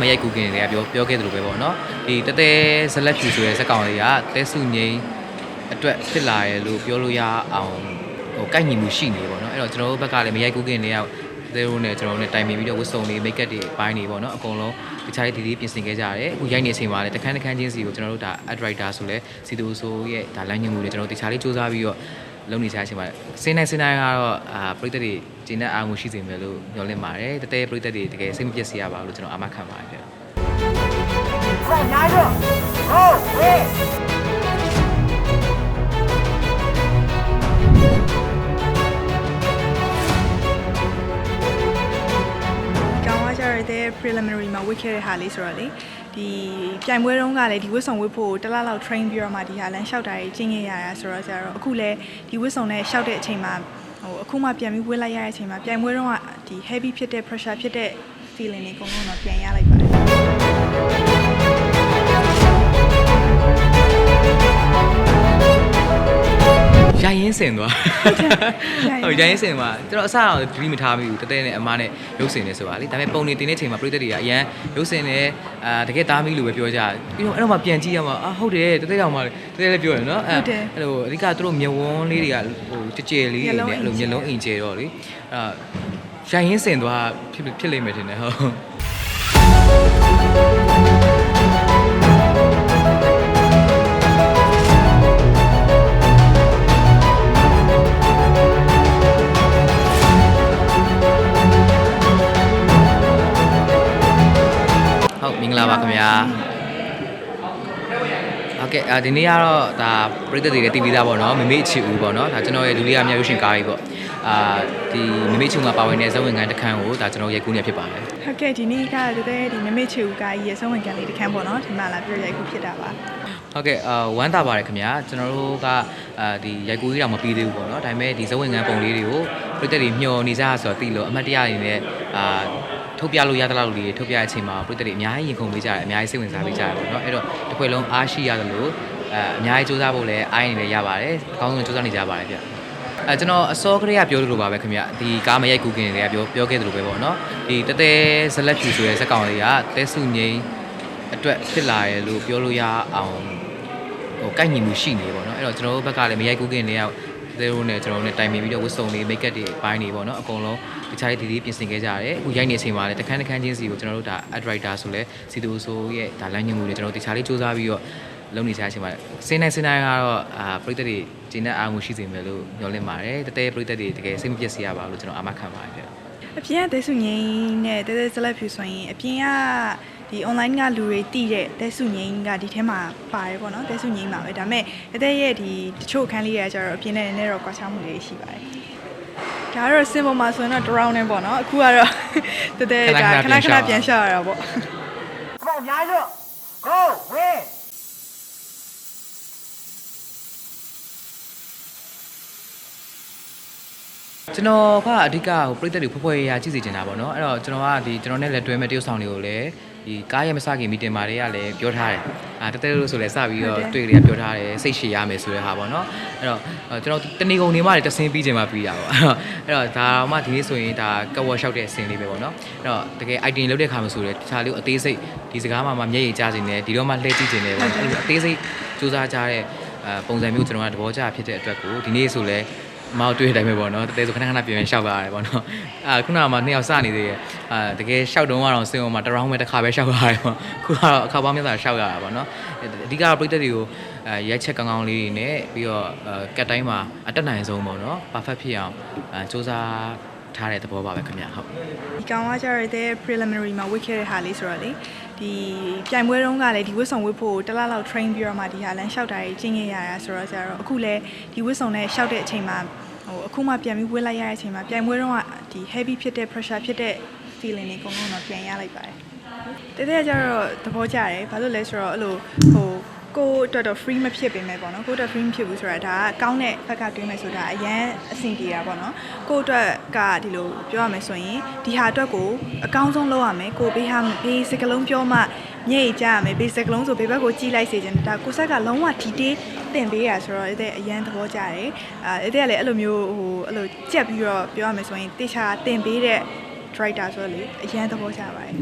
မရိုက်ကူကင်တွေကပြောပြောခဲ့သလိုပဲပေါ့နော်ဒီတတဲဇလက်ဖြူဆိုတဲ့ဇက်ကောင်လေးကတဲစုငိမ့်အတွက်ဖြစ်လာရလို့ပြောလို့ရအောင်ဟိုကိုက်ညီမှုရှိနေပေါ့နော်အဲ့တော့ကျွန်တော်တို့ဘက်ကလည်းမရိုက်ကူကင်တွေကတဲတို့နဲ့ကျွန်တော်တို့နဲ့တိုင်ပင်ပြီးတော့ဝတ်စုံလေးမိတ်ကပ်တွေအပိုင်းတွေပေါ့နော်အကုန်လုံးတခြားဒီဒီပြင်ဆင်ခဲ့ကြရတယ်အခုရိုက်နေချိန်မှာလည်းတခန်းတခန်းချင်းစီကိုကျွန်တော်တို့ဒါ ad writer ဆိုလဲစီတူဆိုရဲ့ဒါလမ်းညွှန်မှုတွေကျွန်တော်တို့တခြားလေးစူးစမ်းပြီးတော့ လုံနေကြချိန်မှာစင်းနိုင်စင်းနိုင်ကတော့အာပရိသတ်တွေဂျင်းနဲ့အာငုရှိစေမယ်လို့မျှော်လင့်ပါတယ်တတဲပရိသတ်တွေတကယ်စိတ်မပြည့်စရာပါဘူးလို့ကျွန်တော်အာမခံပါတယ်ဗျ Right now oh wait တဲ့ preliminary မှာဝစ်ခဲ့တဲ့ဟာလေးဆိုတော့လေ ဒီပြိုင်ပွဲတုန်းကလည်းဒီဝတ်ဆောင်ဝတ်ဖို့တစ်လလောက် train ပြီးတော့မှဒီဟာလမ်းလျှောက်တာကြီးကျင့်ခဲ့ရတာဆိုတော့ကျတော့အခုလည်းဒီဝတ်ဆောင်နဲ့လျှောက်တဲ့အချိန်မှာဟိုအခုမှပြန်ပြီးဝတ်လိုက်ရတဲ့အချိန်မှာပြိုင်ပွဲတုန်းကဒီ heavy ဖြစ်တဲ့ pressure ဖြစ်တဲ့ feeling တွေအကုန်လုံးတော့ပြန်ရလိုက်ပါတယ် ရရင်စင်သွားရိုဟုတ်င်းရရင်းရင်စင်သွားကျွန်တော်အစအောင်ဒရီမထားမိဘူးတတဲနဲ့အမနဲ့ရုပ်စင်နေဆိုတာလေဒါပေမဲ့ပုံနေတင်တဲ့ချိန်မှာပရိသတ်တွေကအရန်ရုပ်စင်နဲ့အာတကယ်သားမိလို့ပဲပြောကြပြီးတော့အဲ့တော့မှပြန်ကြည့်ရမှာအာဟုတ်တယ်တတဲကောင်မှတတဲလည်းပြောရနော်အဲ့အဲ့လိုအဓိကသူတို့မျက်ဝန်းလေးတွေကဟိုကြဲကြဲလေးတွေနဲ့အဲ့လိုမျက်လုံးအင်ကျဲတော့လေအဲ့ရရင်စင်သွားဖြစ်ဖြစ်လိမ့်မယ်ထင်တယ်ဟုတ် မင်္ဂလာပါခင်ဗျာဟုတ်ကဲ့အာဒီနေ့ကတော့ဒါပရိသတ်တွေလည်းတည်ပြီးသားပေါ့နော်မမေ့ချီဦးပေါ့နော်ဒါကျွန်တော်ရဲ့ဒုတိယမြောက်ရုပ်ရှင်ကားကြီးပေါ့အာဒီမမေ့ချီဦးမှာပါဝင်တဲ့ဇဝင်ခံတစ်ခန်းကိုဒါကျွန်တော်ရိုက်ကူးနေဖြစ်ပါတယ်ဟုတ်ကဲ့ဒီနေ့ကတကယ်ဒီမမေချူကကြီးရဲ့ဆုံးဝင်ကန်လေးတစ်ခန်းပေါ့နော်ဒီမှာလာပြရိုက်ခုဖြစ်တာပါဟုတ်ကဲ့အာဝမ်းသာပါတယ်ခင်ဗျာကျွန်တော်တို့ကအာဒီရိုက်ကူးကြီးတော့မပြီးသေးဘူးပေါ့နော်ဒါပေမဲ့ဒီဇဝင်ခံပုံလေးတွေကိုပရိသတ်တွေမျှော်နေကြဆိုတော့သိလို့အမှတ်တရအနေနဲ့အာ ထုတ်ပြလို့ရသလောက်လေးထုတ်ပြတဲ့အချိန်မှာပရိသတ်တွေအများကြီးရင်ခုန်ပေးကြတယ်အများကြီးစိတ်ဝင်စားပေးကြတယ်ပေါ့နော်အဲ့တော့တစ်ခွေလုံးအားရှိရတယ်လို့အဲအများကြီးစူးစမ်းဖို့လည်းအားရနေလည်းရပါတယ်အကောင်းဆုံးစူးစမ်းနေကြပါတယ်ဗျအဲကျွန်တော်အစောကလေးကပြောသလိုပါပဲခင်ဗျဒီကားမရိုက်ကူကင်တွေကပြောပြောခဲ့သလိုပဲပေါ့နော်ဒီတတဲဇလက်ဖြူဆိုတဲ့ဇက်ကောင်လေးကတဲစုငိမ့်အတွက်ဖြစ်လာရလို့ပြောလို့ရအောင်ဟိုကိုက်ညီမှုရှိနေပေါ့နော်အဲ့တော့ကျွန်တော်တို့ဘက်ကလည်းမရိုက်ကူးခင်တည်းက သဲတို့နဲ့ကျွန်တော်တို့နဲ့တိုင်ပင်ပြီးတော့ဝတ်စုံလေးမိတ်ကပ်တွေအပိုင်းတွေပေါ့နော်အကုန်လုံးတခြားဒီဒီပြင်ဆင်ခဲ့ကြရတယ်အခုရိုက်နေတဲ့အချိန်မှာလည်းတခန်းတခန်းချင်းစီကိုကျွန်တော်တို့ဒါ ad writer ဆိုလဲစီတူဆိုရဲ့ဒါလမ်းညွှန်မှုတွေကျွန်တော်တို့တခြားလေးစူးစမ်းပြီးတော့လုပ်နေကြတဲ့အချိန်မှာစင်းနိုင်စင်းနိုင်ကတော့အာပရိသတ်တွေကျင်းတဲ့အားမှုရှိစေမယ်လို့ညွှန်လင့်ပါတယ်တတဲပရိသတ်တွေတကယ်စိတ်မပြတ်စေရပါဘူးလို့ကျွန်တော်အာမခံပါတယ်ဗျအပြင်ကတဲဆုငိမ့်နဲ့တဲတဲဇလက်ဖြူဆိုရင်အပြင်က ဒီ online ကလူတွေတိတဲ့တဲစုငိမ့်ကဒီထဲမှာပါတယ်ပေါ့နော်တဲစုငိမ့်ပါပဲဒါပေမဲ့အသက်ရဲ့ဒီတချို့အခန်းလေးတွေကကျတော့အပြင်နဲ့နည်းနည်းတော့ကွာခြားမှုလေးရှိပါတယ်ဒါကတော့ symbol မှာဆိုရင်တော့ round နဲ့ပေါ့နော်အခုကတော့တကယ်ဒါခဏခဏပြန်ရှောက်ရတာပေါ့ကောင်းအများကြီးလို့ go win ကျွန်တော်ကအဓိကဟိုပြည်သက်တွေဖွဲ့ဖွဲ့ရရကြည့်စီတင်တာပေါ့နော်အဲ့တော့ကျွန်တော်ကဒီကျွန်တော်နဲ့လက်တွဲမဲ့တရုတ်ဆောင်တွေကိုလည်း ဒီကားရဲ့မစခင်မီတင်မာတွေကလည်းပြောထားတယ်အာတက်တက်လို့ဆိုလည်းစပြီးတော့တွေ့ကြရပြောထားတယ်စိတ်ရှည်ရမယ်ဆိုတဲ့ဟာပေါ့နော်အဲ့တော့ကျွန်တော်တနေကုန်နေမှလည်းတဆင်းပြီးချင်မှပြီးတာပေါ့အဲ့တော့အဲ့တော့ဒါမှဒီနေ့ဆိုရင်ဒါကဝေါ်လျှောက်တဲ့အဆင်းလေးပဲပေါ့နော်အဲ့တော့တကယ် item လုပ်တဲ့ခါမှဆိုလည်းတခြားလေးအသေးစိတ်ဒီစကားမှမှမျက်ရည်ကျစင်တယ်ဒီတော့မှလှည့်ကြည့်စင်တယ်ပေါ့အဲ့လိုအသေးစိတ်စူးစမ်းကြတဲ့အဲပုံစံမျိုးကျွန်တော်ကသဘောကျဖြစ်တဲ့အတွက်ကိုဒီနေ့ဆိုလည်း မောက်တွေ့တဲ့အတိုင်းပဲပေါ့နော်တကယ်ဆိုခဏခဏပြင်ပြင်ရှောက်လာရတယ်ပေါ့နော်အာခုနကမှနှစ်ယောက်စနေသေးတယ်အာတကယ်ရှောက်တုံးကတော့စင်အောင်မှာတစ်ရောင်းပဲတစ်ခါပဲရှောက်ရတယ်ပေါ့ခုကတော့အခါပေါင်းများစွာရှောက်ရတာပေါ့နော်အဓိကတော့ပြည်သက်တွေကိုအဲရိုက်ချက်ကောင်းကောင်းလေးတွေနဲ့ပြီးတော့အဲကတ်တိုင်းမှာအတက်နိုင်ဆုံးပေါ့နော် perfect ဖြစ်အောင်အဲစူးစမ်းထားတဲ့သဘောပါပဲခင်ဗျဟုတ်ဒီကောင်ကကြရတဲ့ preliminary မှာဝတ်ခဲ့တဲ့ဟာလေးဆိုတော့လေ ဒီပြိုင်ပွဲတုန်းကလည်းဒီဝတ်ဆောင်ဝတ်ဖို့တစ်လလောက် train ပြီးတော့မှဒီဟာလမ်းလျှောက်တာကြီးကျင့်ခဲ့ရတာဆိုတော့ကျတော့အခုလည်းဒီဝတ်ဆောင်နဲ့လျှောက်တဲ့အချိန်မှာဟိုအခုမှပြန်ပြီးဝတ်လိုက်ရတဲ့အချိန်မှာပြိုင်ပွဲတုန်းကဒီ heavy ဖြစ်တဲ့ pressure ဖြစ်တဲ့ feeling တွေအကုန်လုံးတော့ပြန်ရလိုက်ပါတယ်တကယ်ကြတော့သဘောကျတယ်ဘာလို့လဲဆိုတော့အဲ့လိုဟို ကိုယ့်အတွက်တော့ free မဖြစ်ပေမဲ့ပေါ့နော်ကိုယ့်အတွက် free မဖြစ်ဘူးဆိုတာဒါကကောင်းတဲ့ဘက်ကတွေးမယ်ဆိုတာအရန်အဆင်ပြေတာပေါ့နော်ကိုယ့်အတွက်ကဒီလိုပြောရမယ်ဆိုရင်ဒီဟာအတွက်ကိုအကောင်းဆုံးလုပ်ရမယ်ကိုဘေးဟာဘေးစကလုံးပြောမှညိတ်ကြရမယ်ဘေးစကလုံးဆိုဘေးဘက်ကိုကြည့်လိုက်စေချင်တယ်ဒါကိုဆက်ကလုံးဝဒီတေးတင်ပေးရဆိုတော့အဲ့တဲ့အရန်သဘောကျတယ်အဲအဲ့တဲ့ကလည်းအဲ့လိုမျိုးဟိုအဲ့လိုကြက်ပြီးတော့ပြောရမယ်ဆိုရင်တေချာတင်ပေးတဲ့ writer ဆိုတော့လေအရန်သဘောကျပါတယ်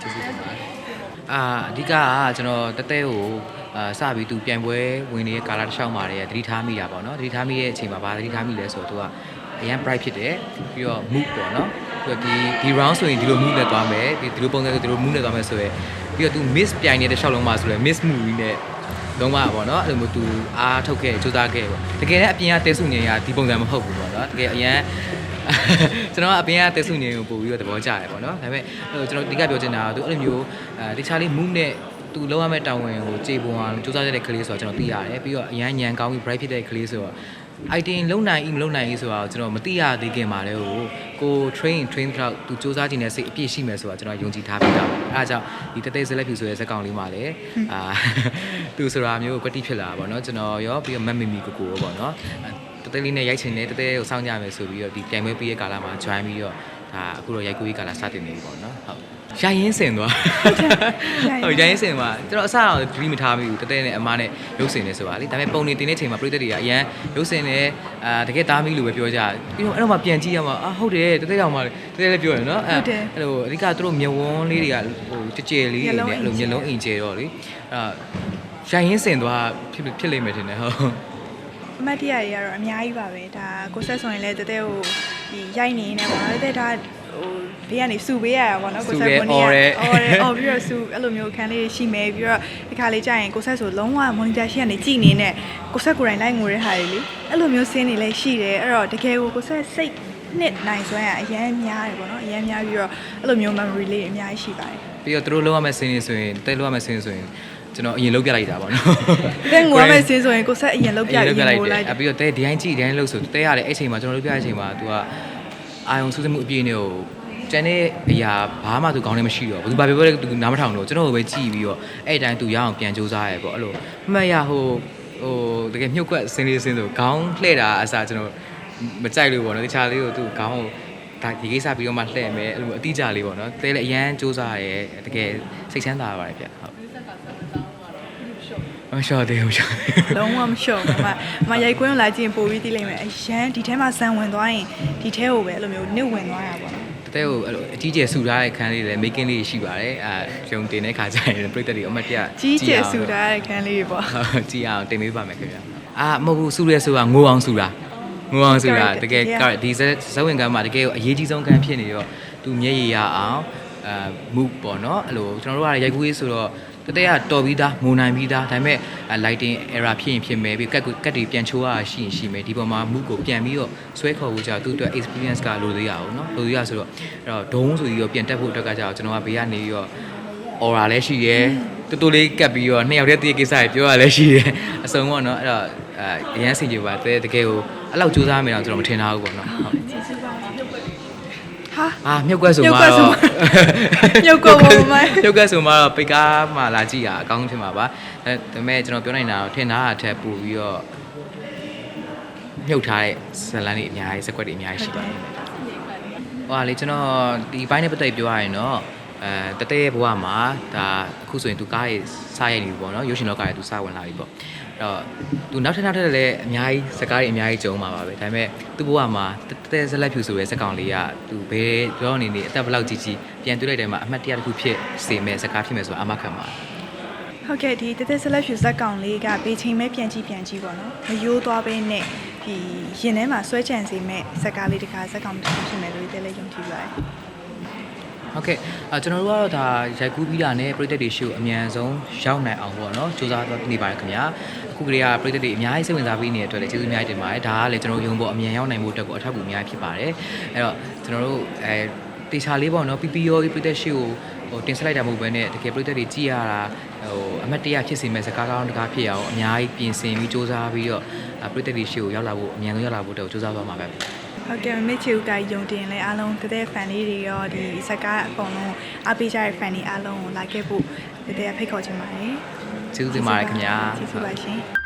ကျေးဇူးတင်ပါတယ်အာအဓိကကကျွန်တော်တတဲကို အာစပြီးသူပြန်ပွဲဝင်နေတဲ့ကာလာတစ်လျှောက်မှာတည်းသတိထားမိတာပေါ့နော်သတိထားမိတဲ့အချိန်မှာဗာသတိထားမိလဲဆိုတော့သူကအရန် bright ဖြစ်တယ်ပြီးတော့ move ပေါ့နော်ပြီးတော့ဒီဒီ round ဆိုရင်ဒီလို move နဲ့သွားမယ်ဒီဒီလိုပုံစံဆိုဒီလို move နဲ့သွားမယ်ဆိုရယ်ပြီးတော့သူ miss ပြိုင်နေတဲ့တစ်လျှောက်လုံးမှာဆိုရယ် miss move နဲ့လုံးဝပေါ့နော်အဲ့လိုမျိုးသူအားထုတ်ခဲ့စူးစမ်းခဲ့ပေါ့တကယ်လည်းအပြင်ကတဲဆုငင်ကဒီပုံစံမဟုတ်ဘူးပေါ့နော်တကယ်အရန်ကျွန်တော်ကအပြင်ကတဲဆုငင်ကိုပို့ပြီးတော့သဘောကျတယ်ပေါ့နော်ဒါပေမဲ့အဲ့လိုကျွန်တော်ဒီကပြောချင်တာကသူအဲ့လိုမျိုးအဲတခြားလေး move နဲ့ သူလောက်ရမယ့်တာဝန်ကိုကြေပွန်အောင်စူးစမ်းတဲ့ကလေးဆိုတော့ကျွန်တော်သိရတယ်ပြီးတော့အရန်ညံကောင်းပြီး bright ဖြစ်တဲ့ကလေးဆိုတော့ item လုံနိုင် ਈ မလုံနိုင် ਈ ဆိုတော့ကျွန်တော်မသိရသေးခင်မှာလဲကိုကို train train တော့သူစူးစမ်းခြင်းနဲ့စိတ်အပြည့်ရှိမယ်ဆိုတော့ကျွန်တော်ယုံကြည်ထားပြီးသားအဲဒါကြောင့်ဒီတသေးစလက်ဖြူဆိုတဲ့ဇက်ကောင်လေးမှာလည်းအာသူဆိုတာမျိုးကွက်တိဖြစ်လာတာပေါ့နော်ကျွန်တော်ရောပြီးတော့မက်မီမီကိုကိုရောပေါ့နော်တသေးလေးနဲ့ရိုက်ချင်တယ်တသေးကိုစောင့်ကြမယ်ဆိုပြီးတော့ဒီပြိုင်ပွဲပြီးရဲ့ကာလမှာ join ပြီးတော့ ဒါအခုတော့ရိုက်ကူးရေးကာလစတင်နေပြီပေါ့နော်ဟုတ်ရိုင်းရင်းစင်သွားဟုတ်ရိုင်းရင်းစင်သွားကျွန်တော်အစအောင်ဒရီမထားမိဘူးတသေးနဲ့အမနဲ့ရုပ်စင်နေဆိုတာလေဒါပေမဲ့ပုံနေတင်တဲ့ချိန်မှာပြိသက်တွေကအရန်ရုပ်စင်နေအာတကယ်သားမိလို့ပဲပြောကြတယ်ပြီးတော့အဲ့တော့မှပြန်ကြည့်ရမှာအာဟုတ်တယ်တသေးတောင်မှတသေးလည်းပြောရနော်အဲ့အဲ့လိုအဓိကသူတို့မျက်ဝန်းလေးတွေကဟိုကြဲကြဲလေးတွေနဲ့အဲ့လိုမျက်လုံးအိမ်ကျဲတော့လေအဲ့ရိုင်းရင်းစင်သွားဖြစ်ဖြစ်လိမ့်မယ်ထင်တယ်ဟုတ်အမတ်တရတွေကတော့အများကြီးပါပဲဒါကိုဆက်ဆိုရင်လည်းတတဲကို ဒီရိုက်နေနေပေါ့နော်တတဲဒါဟိုဘေးကနေစူပေးရတာပေါ့နော်ကိုဆက်ကိုနေရအော်တယ်အော်ပြီးတော့စူအဲ့လိုမျိုးခန်းလေးရှိမယ်ပြီးတော့ဒီခါလေးကြာရင်ကိုဆက်ဆိုလုံးဝ monitor ရှိကနေကြည်နေနဲ့ကိုဆက်ကိုယ်တိုင်လိုက်ငိုတဲ့ဟာတွေလေအဲ့လိုမျိုးဆင်းနေလဲရှိတယ်အဲ့တော့တကယ်ကိုကိုဆက်စိတ်နှစ်နိုင်စွမ်းရအရန်များတယ်ပေါ့နော်အရန်များပြီးတော့အဲ့လိုမျိုး memory လေးအများကြီးရှိပါတယ်ပြီးတော့သူတို့လောက်ရမယ့်စင်းနေဆိုရင်တဲလောက်ရမယ့်စင်းဆိုရင် ကျွန်တော်အရင်လောက်ပြလိုက်တာပေါ့နော်တဲ့ငိုရမယ့်ဆင်းဆိုရင်ကိုဆက်အရင်လောက်ပြအရင်လောက်ပြလိုက်ငိုတလိုက်ယ်အပြီးတော့တဲဒီတိုင်းကြည့်ဒီတိုင်းလို့ဆိုတဲရတယ်အဲ့ချိန်မှာကျွန်တော်တို့ပြတဲ့အချိန်မှာ तू ကအာယုံစူးစမ်းမှုအပြည့်နဲ့ကိုကျန်တဲ့အရာဘာမှသူကောင်းနေမရှိတော့ဘူးသူဘာပြောပြောလဲသူနားမထောင်တော့ကျွန်တော်ကိုပဲကြည့်ပြီးတော့အဲ့အတိုင်းသူရအောင်ပြန်စူးစမ်းရဲပေါ့အဲ့လိုအမှတ်ရဟိုဟိုတကယ်မြုပ်ကွက်စင်းလေးစင်းဆိုခေါင်းလှဲ့တာအစားကျွန်တော်မကြိုက်လို့ပေါ့နော်တခြားလေးကိုသူခေါင်းကိုဒါဒီကိစ္စပြီးတော့မှလှဲ့မယ်အဲ့လိုအတိအကျလေးပေါ့နော်တဲလည်းအရန်စူးစမ်းရဲတကယ်စိတ်ချမ်းသာပါတယ်ဗျဟုတ် မရှော့သေးဘူးရှော့သေးဘူးလုံးဝမလျှော့ဘူးမမရိုက်ကွင်းကိုလာကြည့်ရင်ပိုပြီးသိလိမ့်မယ်အရန်ဒီထဲမှာဇန်ဝင်သွားရင်ဒီထဲကိုပဲအဲ့လိုမျိုးနစ်ဝင်သွားတာပေါ့နော်တတဲကိုအဲ့လိုအကြီးကျယ်ဆူထားတဲ့ခန်းလေးလည်း making လေးရှိပါတယ်အဲရုံတင်တဲ့ခါကျရင်ပြိတ္တတွေအမတ်တရကြီးကျယ်ဆူထားတဲ့ခန်းလေးတွေပေါ့ဟုတ်ကြည့်အောင်တင်ပေးပါမယ်ခင်ဗျာအာမဟုတ်ဘူးဆူရဲဆိုတာငိုအောင်ဆူတာငိုအောင်ဆူတာတကယ်ဒီဇဝင်ကမ်းမှာတကယ်အရေးကြီးဆုံးကမ်းဖြစ်နေတော့သူမျက်ရည်ရအောင်အာမူပေါ့နော်အဲ့လိုကျွန်တော်တို့ကရိုက်ကူးရေးဆိုတော့ တတဲကတော်ပြီးသားငိုနိုင်ပြီးသားဒါပေမဲ့ lighting error ဖြစ်ရင်ဖြစ်မယ်ပြီးကတ်ကတ်တွေပြန်ချိုးရရှိရင်ရှိမယ်ဒီပေါ်မှာမူကိုပြန်ပြီးတော့ဆွဲခေါ်ဖို့ကြာသူ့အတွက် experience ကလိုသေးရအောင်နော်လိုသေးရဆိုတော့အဲ့တော့ဒုံးဆိုပြီးတော့ပြန်တက်ဖို့အတွက်ကကြာကျွန်တော်ကဘေးကနေပြီးတော့ aura လည်းရှိရဲတူတူလေးကပ်ပြီးတော့နှစ်ယောက်တည်းတည်းကိစ္စတွေပြောရလည်းရှိရဲအစုံပေါ့နော်အဲ့တော့အဲအရန်စင်ကြပါတကယ်တကယ်ကိုအဲ့လောက်စူးစမ်းမယ်တော့ကျွန်တော်မထင်ထားဘူးပေါ့နော်ဟုတ်ကျေးဇူးပါ ဟာအာမြုပ်ကွက်ဆိုမြုပ်မှကွက်ဆိုတော့မှမြုပ်ကွက်ပေါ်မှာမြုပ်ကွက်ဆိုမှတော့ပိတ်ကားမှလာကြည့်တာအကောင်းထင်ပါပါအဲဒါပေမဲ့ကျွန်တော်ပြောနိုင်တာတော့ထင်ထားတာထက်ပိုပြီးတော့မြုပ်ထားတဲ့ဇလန်တွေအများကြီးစက်ကွက်တွေအများကြီးရှိပါတယ်ဟိုဟာလေကျွန်တော်ဒီဘိုင်းနဲ့ပတ်သက်ပြီးပြောရရင်တော့အဲတတဲဘဝမှာဒါအခုဆိုရင်သူကားရေးစားရိုက်နေပြီပေါ့နော်ရုပ်ရှင်လောကရဲ့သူစားဝင်လာပြီပေါ့အဲ့ တော့သူနောက်ထပ်နောက်ထပ်လည်းအများကြီးစကားတွေအများကြီးကြုံမှာပါပဲဒါပေမဲ့သူ့ဘဝမှာတတဲဇလက်ဖြူဆိုတဲ့စကောင်လေးကသူဘယ်တော့နေနေအသက်ဘယ်လောက်ကြီးကြီးပြန်တွေ့လိုက်တယ်မှာအမှတ်တရတစ်ခုဖြစ်စေမဲ့စကားဖြစ်မယ်ဆိုတာအမခံပါတယ်ဟုတ်ကဲ့ဒီတသက်ဆက်လက်ဖြူဇက်ကောင်လေးကဘေးချိန်မဲ့ပြန်ကြည့်ပြန်ကြည့်ပေါ့နော်မယိုးသွားပဲနဲ့ဒီရင်ထဲမှာဆွဲချန်စေမဲ့ဇက်ကားလေးတခါဇက်ကောင်တစ်ခုဖြစ်မယ်လို့တည်းလေးယုံကြည်ပါတယ် ဟုတ်ကဲ့အဲကျွန်တော်တို့ကတော့ဒါရိုက်ကူးပြီးတာနဲ့ပြည်သက်တွေရှိကိုအမြန်ဆုံးရောက်နိုင်အောင်ပေါ့နော်စူးစမ်းတော့နေပါတယ်ခင်ဗျာအခုကလေးကပြည်သက်တွေအများကြီးစိတ်ဝင်စားပြီးနေတဲ့အတွက်လည်းကျေးဇူးအများကြီးတင်ပါတယ်ဒါကလည်းကျွန်တော်တို့ရုံပေါ်အမြန်ရောက်နိုင်ဖို့အတွက်ကိုအထောက်အကူအများကြီးဖြစ်ပါတယ်အဲ့တော့ကျွန်တော်တို့အဲတေချာလေးပေါ့နော် PPO ပြည်သက်ရှိကိုဟိုတင်ဆက်လိုက်တာမဟုတ်ဘဲနဲ့တကယ်ပြည်သက်တွေကြည်ရတာဟိုအမတ်တရဖြစ်စေမဲ့စကားကောင်းတကားဖြစ်အောင်အများကြီးပြင်ဆင်ပြီးစူးစမ်းပြီးတော့ပြည်သက်တွေရှိကိုရောက်လာဖို့အမြန်ဆုံးရောက်လာဖို့အတွက်ကိုစူးစမ်းသွားမှာပဲ ဟုတ်ကဲ့မိချူကယုံတင်လဲအားလုံးတသက် fan လေးတွေရောဒီဇက်ကားအကုန်လုံးအားပေးကြတဲ့ fan တွေအားလုံးကိုလာခဲ့ဖို့တသက်ဖိတ်ခေါ်ချင်ပါတယ်ကျေးဇူးတင်ပါတယ်ခင်ဗျာကျေးဇူးပါရှင်